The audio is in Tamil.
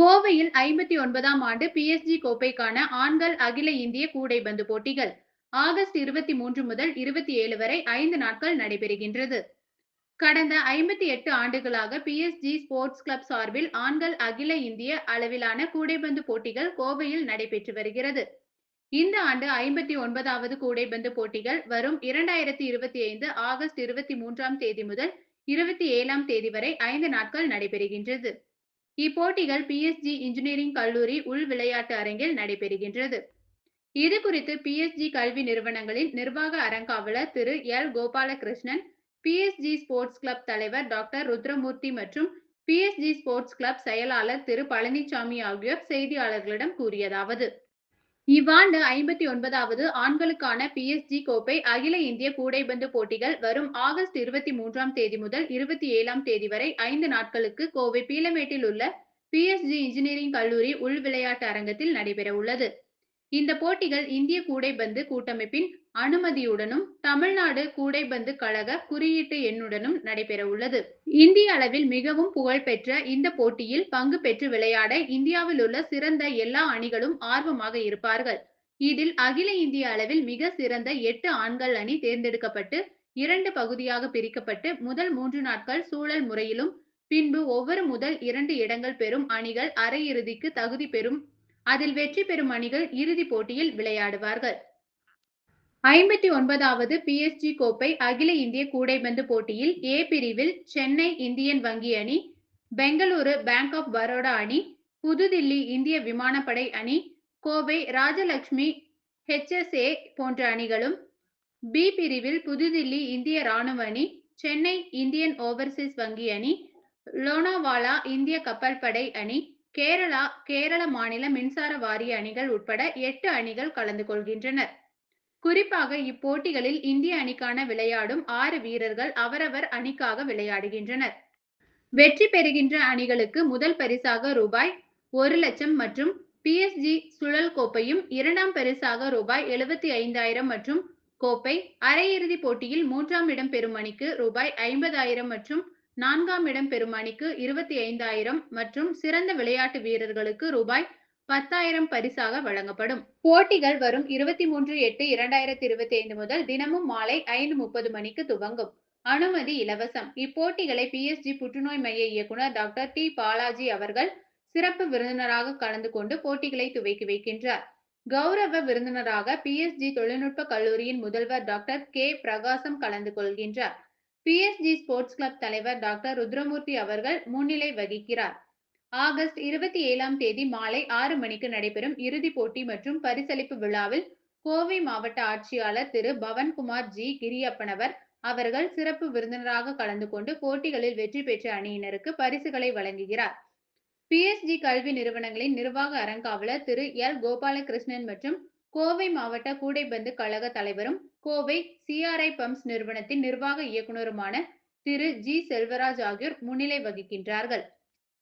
கோவையில் ஐம்பத்தி ஒன்பதாம் ஆண்டு பிஎஸ்ஜி கோப்பைக்கான ஆண்கள் அகில இந்திய கூடைபந்து போட்டிகள். ஆகஸ்ட் இருபத்தி மூன்று முதல் இருபத்தி ஏழு வரை ஐந்து நாட்கள் நடைபெறுகின்றது. கடந்த ஐம்பத்தி எட்டு ஆண்டுகளாக பிஎஸ்ஜி ஸ்போர்ட்ஸ் கிளப் சார்பில் ஆண்கள் அகில இந்திய அளவிலான கூடைப்பந்து போட்டிகள் கோவையில் நடைபெற்று வருகிறது. இந்த ஆண்டு ஐம்பத்தி ஒன்பதாவது கூடைபந்து போட்டிகள் வரும் இரண்டாயிரத்தி இருபத்தி ஐந்து ஆகஸ்ட் இருபத்தி மூன்றாம் தேதி முதல் இருபத்தி ஏழாம் தேதி வரை ஐந்து நாட்கள் நடைபெறுகின்றது. இப்போட்டிகள் பிஎஸ்ஜி இன்ஜினியரிங் கல்லூரி உள் விளையாட்டு அரங்கில் நடைபெறுகின்றது. இது குறித்து பிஎஸ்ஜி கல்வி நிறுவனங்களின் நிர்வாக அறங்காவலர் திரு L Gopalakrishnan PSG sports club தலைவர் டாக்டர் ருத்ரமூர்த்தி மற்றும் பிஎஸ்ஜி ஸ்போர்ட்ஸ் கிளப் செயலாளர் திரு பழனிசாமி ஆகியோர் செய்தியாளர்களிடம் கூறியதாவது. இவ்வாண்டு ஐம்பத்தி ஒன்பதாவது ஆண்களுக்கான பிஎஸ்ஜி கோப்பை அகில இந்திய கூடைபந்து போட்டிகள் வரும் ஆகஸ்ட் இருபத்தி மூன்றாம் தேதி முதல் இருபத்தி ஏழாம் தேதி வரை ஐந்து நாட்களுக்கு கோவை பீலமேட்டில் உள்ள பிஎஸ்ஜி இன்ஜினியரிங் கல்லூரி உள் விளையாட்டு அரங்கத்தில் நடைபெற உள்ளது இந்த போட்டிகள் இந்திய கூடைப்பந்து கூட்டமைப்பின் அனுமதியுடனும் தமிழ்நாடு கூடைப்பந்து கழக குறியீட்டு எண்ணுடனும் நடைபெற உள்ளது. இந்திய அளவில் மிகவும் புகழ்பெற்ற இந்த போட்டியில் பங்கு பெற்று விளையாட இந்தியாவில் உள்ள சிறந்த எல்லா அணிகளும் ஆர்வமாக இருப்பார்கள். இதில் அகில இந்திய அளவில் மிக சிறந்த எட்டு ஆண்கள் அணி தேர்ந்தெடுக்கப்பட்டு இரண்டு பகுதியாக பிரிக்கப்பட்டு முதல் மூன்று நாட்கள் சூழல் முறையிலும் பின்பு ஒவ்வொரு முதல் இரண்டு இடங்கள் பெறும் அணிகள் அரையிறுதிக்கு தகுதி பெறும் அதில் வெற்றி பெறும் அணிகள் இறுதிப் போட்டியில் விளையாடுவார்கள். ஐம்பத்தி ஒன்பதாவது பிஎஸ்ஜி கோப்பை அகில இந்திய கூடைபந்து போட்டியில் ஏ பிரிவில் சென்னை இந்தியன் வங்கி அணி பெங்களூரு பேங்க் ஆஃப் பரோடா அணி புதுதில்லி இந்திய விமானப்படை அணி கோவை ராஜலட்சுமி ஹெச்எஸ்ஏ போன்ற அணிகளும் பி பிரிவில் புதுதில்லி இந்திய ராணுவ அணி சென்னை இந்தியன் ஓவர்சீஸ் வங்கி அணி லோனாவாலா இந்திய கப்பல் படை அணி கேரளா கேரள மாநில மின்சார வாரிய அணிகள் உட்பட எட்டு அணிகள் கலந்து கொள்கின்றனர். குறிப்பாக இப்போட்டிகளில் இந்திய அணிக்கான விளையாடும் ஆறு வீரர்கள் அவரவர் அணிக்காக விளையாடுகின்றனர். வெற்றி பெறுகின்ற அணிகளுக்கு முதல் பரிசாக ரூபாய் ஒரு லட்சம் மற்றும் பிஎஸ்ஜி சுழல் கோப்பையும் இரண்டாம் பரிசாக ரூபாய் எழுபத்தி ஐந்தாயிரம் மற்றும் கோப்பை அரையிறுதி போட்டியில் மூன்றாம் இடம் பெறும் அணிக்கு ரூபாய் ஐம்பதாயிரம் மற்றும் நான்காம் இடம் பெறும் அணிக்கு இருபத்தி ஐந்தாயிரம் மற்றும் சிறந்த விளையாட்டு வீரர்களுக்கு ரூபாய் பத்தாயிரம் பரிசாக வழங்கப்படும். போட்டிகள் வரும் இருபத்தி மூன்று எட்டு இரண்டாயிரத்தி இருபத்தி ஐந்து முதல் தினமும் மாலை ஐந்து முப்பது மணிக்கு துவங்கும். அனுமதி இலவசம். இப்போட்டிகளை பிஎஸ்ஜி புற்றுநோய் மைய இயக்குனர் டாக்டர் டி பாலாஜி அவர்கள் சிறப்பு விருந்தினராக கலந்து கொண்டு போட்டிகளை துவக்கி வைக்கின்றார். கௌரவ விருந்தினராக பிஎஸ்ஜி தொழில்நுட்ப கல்லூரியின் முதல்வர் டாக்டர் கே பிரகாசம் கலந்து கொள்கின்றார். பிஎஸ்ஜி ஸ்போர்ட்ஸ் கிளப் தலைவர் டாக்டர் ருத்ரமூர்த்தி அவர்கள் முன்னிலை வகிக்கிறார். ஆகஸ்ட் இருபத்தி ஏழாம் தேதி மாலை ஆறு மணிக்கு நடைபெறும் இறுதிப் போட்டி மற்றும் பரிசளிப்பு விழாவில் கோவை மாவட்ட ஆட்சியாளர் திரு பவன்குமார் ஜி கிரியப்பனவர் அவர்கள் சிறப்பு விருந்தினராக கலந்து கொண்டு போட்டிகளில் வெற்றி பெற்ற அணியினருக்கு பரிசுகளை வழங்குகிறார். பிஎஸ்ஜி கல்வி நிறுவனங்களின் நிர்வாக அறங்காவலர் திரு எல் கோபாலகிருஷ்ணன் மற்றும் கோவை மாவட்ட கூடைப்பந்து கழக தலைவரும் கோவை சிஆர்ஐ பம்ப்ஸ் நிறுவனத்தின் நிர்வாக இயக்குநருமான திரு ஜி செல்வராஜ் ஆகியோர் முன்னிலை வகிக்கின்றார்கள்.